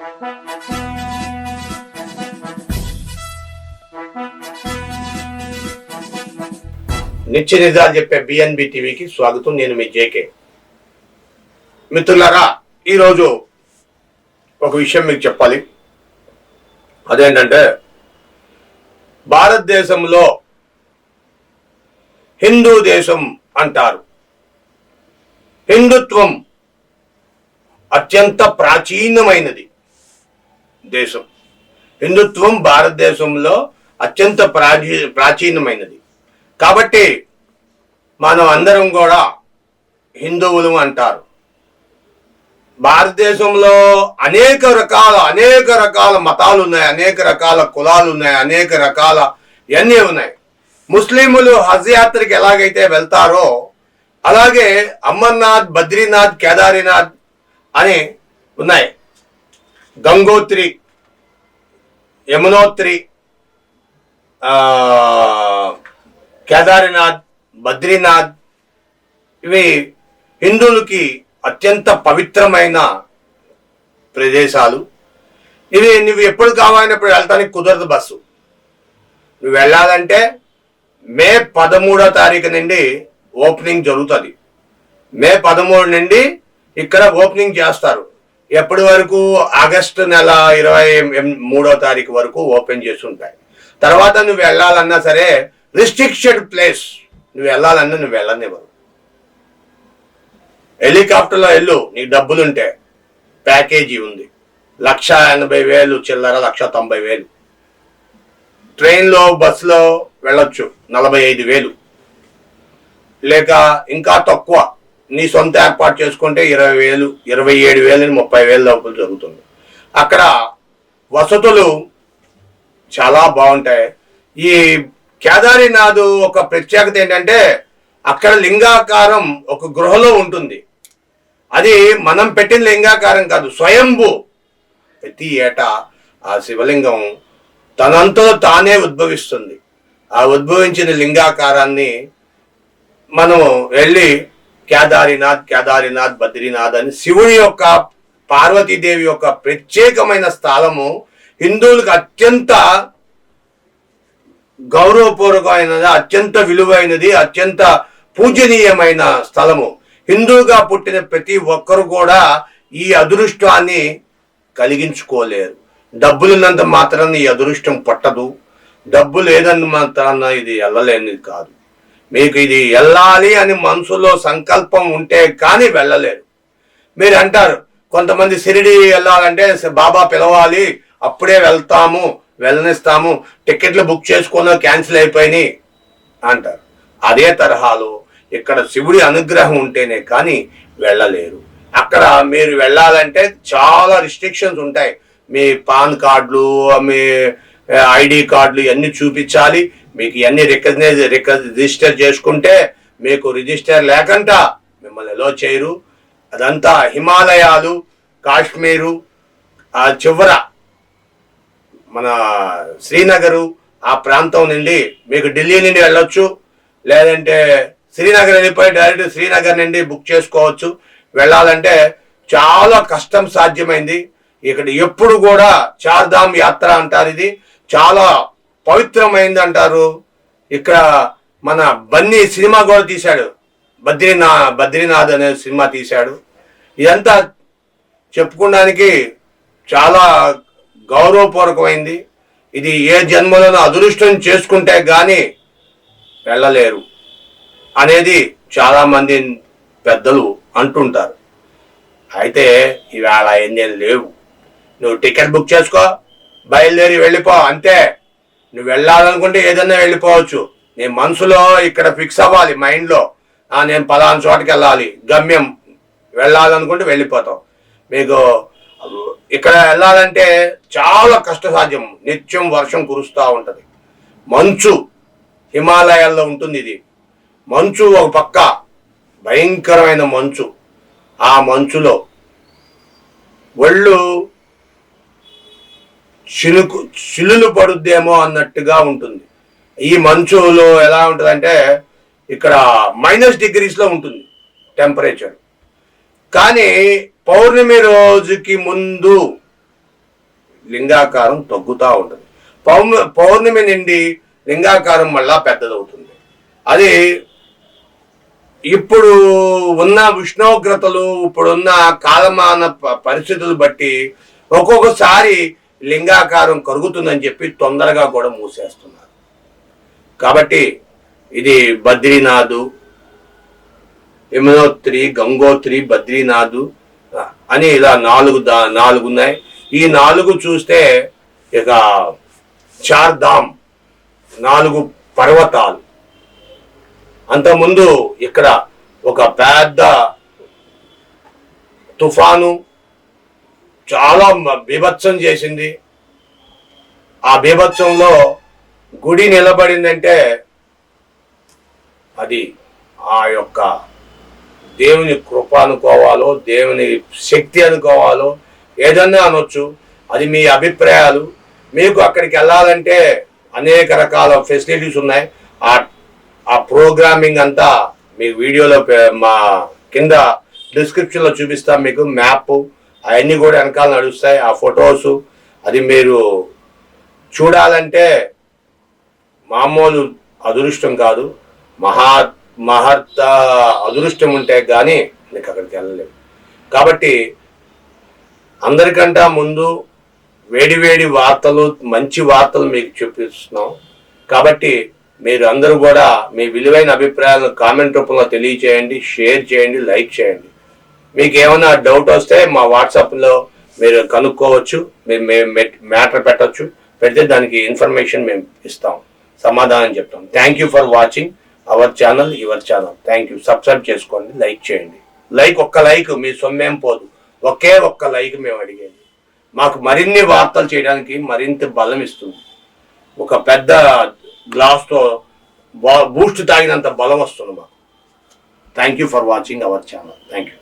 నిత్య నిజాలు చెప్పే బిఎన్బి టీవీకి స్వాగతం. నేను మీ జేకే మిత్రులారా ఈరోజు ఒక విషయం మీకు చెప్పాలి. అదేంటంటే భారతదేశంలో హిందూ దేశం అంటారు. హిందుత్వం అత్యంత ప్రాచీనమైనది. దేశం. హిందుత్వం భారతదేశంలో అత్యంత ప్రాచీ ప్రాచీనమైనది. కాబట్టి మనం అందరం కూడా హిందువులు అంటారు. భారతదేశంలో అనేక రకాల అనేక రకాల మతాలు ఉన్నాయి అనేక రకాల కులాలు ఉన్నాయి అనేక రకాల ఇవన్నీ ఉన్నాయి. ముస్లింలు హజ్ యాత్రకి ఎలాగైతే వెళ్తారో అలాగే అమర్నాథ్ బద్రీనాథ్ కేదారినాథ్ అని ఉన్నాయి. గంగోత్రి యమునోత్రి కేదారినాథ్ బద్రీనాథ్ ఇవి హిందువులకి అత్యంత పవిత్రమైన ప్రదేశాలు. ఇవి నువ్వు ఎప్పుడు కావాలన్నప్పుడు వెళ్ళటానికి కుదరదు బస్సు. నువ్వు వెళ్ళాలంటే మే పదమూడో తారీఖు నుండి ఓపెనింగ్ జరుగుతుంది. మే పదమూడు నుండి ఇక్కడ ఓపెనింగ్ చేస్తారు. ఎప్పటి వరకు? ఆగస్టు నెల ఇరవై మూడో తారీఖు వరకు ఓపెన్ చేసి ఉంటాయి. తర్వాత నువ్వు వెళ్ళాలన్నా సరే రిస్ట్రిక్షన్ ప్లేస్ నువ్వు వెళ్ళాలన్నా నువ్వు వెళ్ళనివ్వరు. హెలికాప్టర్లో వెళ్ళు నీకు డబ్బులుంటే. ప్యాకేజీ ఉంది. లక్ష ఎనభై వేలు చిల్లర లక్ష తొంభై వేలు. ట్రైన్లో బస్సులో వెళ్ళొచ్చు నలభై ఐదు వేలు. లేక ఇంకా తక్కువ. నీ సొంత ఏర్పాటు చేసుకుంటే ఇరవై వేలు ఇరవై ఏడు వేలు ముప్పై వేలు లోపల జరుగుతుంది. అక్కడ వసతులు చాలా బాగుంటాయి. ఈ కేదారీనాథ్ ఒక ప్రత్యేకత ఏంటంటే అక్కడ లింగాకారం ఒక గృహలో ఉంటుంది. అది మనం పెట్టిన లింగాకారం కాదు స్వయంభూ. ప్రతి ఏటా ఆ శివలింగం తనంతో తానే ఉద్భవిస్తుంది. ఆ ఉద్భవించిన లింగాకారాన్ని మనం వెళ్ళి కేదారినాథ్ కేదారినాథ్ బద్రీనాథ్ అని శివుని యొక్క పార్వతీదేవి యొక్క ప్రత్యేకమైన స్థలము హిందువులకు అత్యంత గౌరవపూర్వకమైనది అత్యంత విలువైనది అత్యంత పూజనీయమైన స్థలము. హిందువుగా పుట్టిన ప్రతి ఒక్కరు కూడా ఈ అదృష్టాన్ని కలిగించుకోలేరు. డబ్బులున్నంత మాత్రాన ఈ అదృష్టం పట్టదు. డబ్బు లేదన్న మాత్రాన ఇది వెళ్ళలేనిది కాదు. మీకు ఇది వెళ్ళాలి అని మనసులో సంకల్పం ఉంటే కానీ వెళ్ళలేరు మీరు అంటారు కొంతమంది సిరిడి వెళ్ళాలంటే బాబా పిలవాలి అప్పుడే వెళ్తాము వెళ్ళనిస్తాము టికెట్లు బుక్ చేసుకున్న క్యాన్సిల్ అయిపోయినాయి అంటారు. అదే తరహాలో ఇక్కడ శివుడి అనుగ్రహం ఉంటేనే కానీ వెళ్ళలేరు. అక్కడ మీరు వెళ్ళాలంటే చాలా రిస్ట్రిక్షన్స్ ఉంటాయి. మీ పాన్ కార్డులు మీ ఐడి కార్డులు ఇవన్నీ చూపించాలి. మీకు ఇవన్నీ రికగ్నైజ్ రిజిస్టర్ చేసుకుంటే మీకు రిజిస్టర్ లేకుండా మిమ్మల్ని ఎలా చేయరు. అదంతా హిమాలయాలు కాశ్మీరు ఆ చివర మన శ్రీనగరు ఆ ప్రాంతం నుండి మీకు ఢిల్లీ నుండి వెళ్ళొచ్చు. లేదంటే శ్రీనగర్ వెళ్ళిపోయి డైరెక్ట్ శ్రీనగర్ నుండి బుక్ చేసుకోవచ్చు. వెళ్ళాలంటే చాలా కష్టం సాధ్యమైంది. ఇక్కడ ఎప్పుడు కూడా చార్ధామ్ యాత్ర అంటారు ఇది. చాలా పవిత్రమైంది అంటారు ఇక్కడ మన బన్నీ సినిమా కూడా తీశాడు. బద్రీనా బద్రీనాథ్ అనే సినిమా తీశాడు. ఇదంతా చెప్పుకోవడానికి చాలా గౌరవపూర్వకమైంది. ఇది ఏ జన్మలోనూ అదృష్టం చేసుకుంటే కానీ వెళ్ళలేరు అనేది చాలామంది పెద్దలు అంటుంటారు. అయితే ఇవాళ ఏం లేవు నువ్వు టికెట్ బుక్ చేసుకో. బయలుదేరి వెళ్ళిపో అంతే. నువ్వు వెళ్ళాలనుకుంటే ఏదైనా వెళ్ళిపోవచ్చు. నీ మనసులో ఇక్కడ ఫిక్స్ అవ్వాలి మైండ్లో. నేను పలానా చోటకి వెళ్ళాలి. గమ్యం. వెళ్ళాలనుకుంటే వెళ్ళిపోతాం మీకు ఇక్కడ వెళ్ళాలంటే చాలా కష్టసాధ్యం. నిత్యం వర్షం కురుస్తూ ఉంటుంది. మంచు హిమాలయాల్లో ఉంటుంది ఇది. మంచు ఒక పక్క. భయంకరమైన మంచు. ఆ మంచులో ఒళ్ళు చిలుకు చిల్లులు పడుద్దేమో అన్నట్టుగా ఉంటుంది. ఈ మంచులో ఎలా ఉంటుందంటే ఇక్కడ మైనస్ డిగ్రీస్లో ఉంటుంది టెంపరేచర్. కానీ పౌర్ణమి రోజుకి ముందు లింగాకారం తగ్గుతూ ఉంటుంది. పౌర్ణ పౌర్ణమి నుండి లింగాకారం మళ్ళా పెద్దదవుతుంది. అది ఇప్పుడు ఉన్న ఉష్ణోగ్రతలు ఇప్పుడున్న కాలమాన ప- పరిస్థితులు బట్టి ఒక్కొక్కసారి లింగాకారం కరుగుతుందని చెప్పి తొందరగా కూడా మూసేస్తున్నారు. కాబట్టి ఇది బద్రీనాథు యమునోత్రి గంగోత్రి బద్రీనాథు అని ఇలా నాలుగు దా నాలుగు ఉన్నాయి. ఈ నాలుగు చూస్తే ఇక చార్ధామ్ నాలుగు పర్వతాలు. అంతకుముందు ఇక్కడ ఒక పెద్ద తుఫాను చాలా బీభత్సం చేసింది. ఆ బీభత్సంలో గుడి నిలబడిందంటే అది ఆ యొక్క దేవుని కృప అనుకోవాలో దేవుని శక్తి అనుకోవాలో ఏదన్నా అనొచ్చు. అది మీ అభిప్రాయాలు. మీకు అక్కడికి వెళ్ళాలంటే అనేక రకాల ఫెసిలిటీస్ ఉన్నాయి. ఆ ఆ ప్రోగ్రామింగ్ అంతా మీ వీడియోలో మా కింద డిస్క్రిప్షన్లో చూపిస్తాం మీకు మ్యాప్. అవన్నీ కూడా వెనకాల నడుస్తాయి. ఆ ఫొటోస్ అది మీరు చూడాలంటే మామూలు అదృష్టం కాదు. మహా మహర్త అదృష్టం ఉంటే కానీ నీకు అక్కడికి వెళ్ళలేము కాబట్టి అందరికంటా ముందు వేడివేడి వార్తలు మంచి వార్తలు మీకు చూపిస్తున్నాం. కాబట్టి మీరు అందరూ కూడా మీ విలువైన అభిప్రాయాలను కామెంట్ రూపంలో తెలియచేయండి షేర్ చేయండి లైక్ చేయండి. మీకు ఏమైనా డౌట్ వస్తే మా వాట్సాప్లో మీరు కనుక్కోవచ్చు మేము మేము మ్యాటర్ పెట్టొచ్చు. పెడితే దానికి ఇన్ఫర్మేషన్ మేము ఇస్తాం. సమాధానం చెప్తాం. Thank you for watching our channel your channel thank you subscribe చేసుకోండి లైక్ చేయండి. లైక్ ఒక్క లైక్ మీ సొమ్మేం పోదు. ఒకే ఒక్క లైక్ మేము అడిగేది. మాకు మరిన్ని వార్తలు చేయడానికి మరింత బలం ఇస్తుంది. ఒక పెద్ద గ్లాస్తో బూస్ట్ తాగినంత బలం వస్తుంది మాకు. Thank you for watching our channel thank you